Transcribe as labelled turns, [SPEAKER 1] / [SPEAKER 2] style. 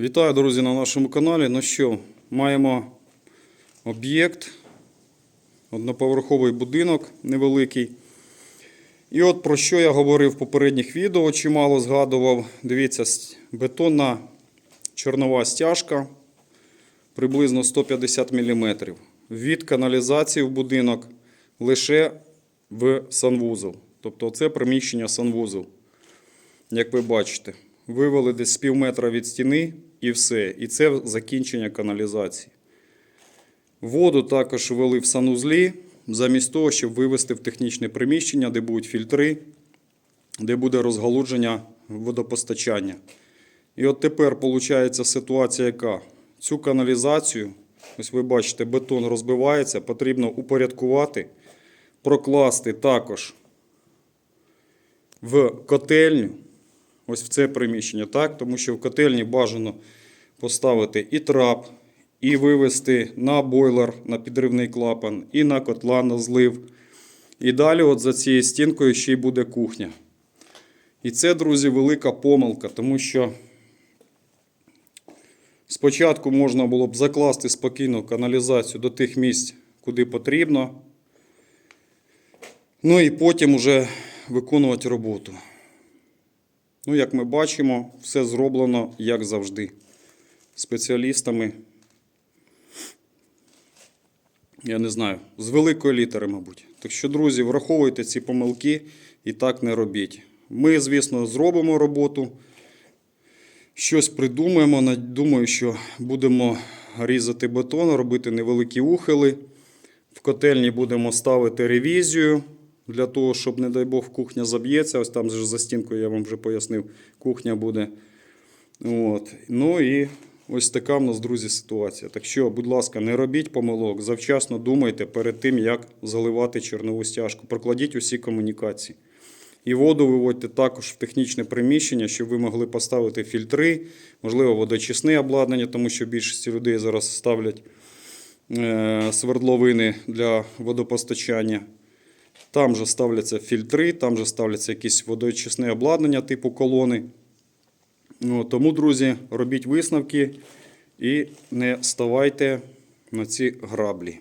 [SPEAKER 1] Вітаю, друзі, на нашому каналі. Ну що, маємо об'єкт, одноповерховий будинок невеликий. І от про що я говорив в попередніх відео, чимало згадував. Дивіться, бетонна чорнова стяжка приблизно 150 мм. Від каналізації в будинок лише в санвузол. Тобто це приміщення санвузол. Як ви бачите, вивели десь з пів метра від стіни і все. І це закінчення каналізації. Воду також ввели в санузлі, замість того, щоб вивести в технічне приміщення, де будуть фільтри, де буде розгалудження водопостачання. І от тепер виходить ситуація яка? Цю каналізацію, ось ви бачите, бетон розбивається, потрібно упорядкувати, прокласти також в котельню, ось в це приміщення, так? тому що в котельні бажано поставити і трап, і вивести на бойлер, на підривний клапан, і на котла на злив. І далі, от за цією стінкою, ще й буде кухня. І це, друзі, велика помилка, тому що спочатку можна було б закласти спокійно каналізацію до тих місць, куди потрібно. Ну і потім вже виконувати роботу. Ну, як ми бачимо, все зроблено як завжди. Спеціалістами. Я не знаю, з великої літери, мабуть. Так що, друзі, враховуйте ці помилки і так не робіть. Ми, звісно, зробимо роботу, щось придумаємо. Думаю, що будемо різати бетон, робити невеликі ухили. В котельні будемо ставити ревізію для того, щоб, не дай Бог, кухня заб'ється. Ось там за стінкою я вам вже пояснив, кухня буде. От. Ну і ось така в нас, друзі, ситуація. Так що, будь ласка, не робіть помилок, завчасно думайте перед тим, як заливати чорнову стяжку. Прокладіть усі комунікації. І воду виводьте також в технічне приміщення, щоб ви могли поставити фільтри, можливо, водочисне обладнання, тому що більшість людей зараз ставлять е, свердловини для водопостачання. Там же ставляться фільтри, там же ставляться якісь водоочисне обладнання типу колони. Ну, тому, друзі, робіть висновки і не ставайте на ці граблі.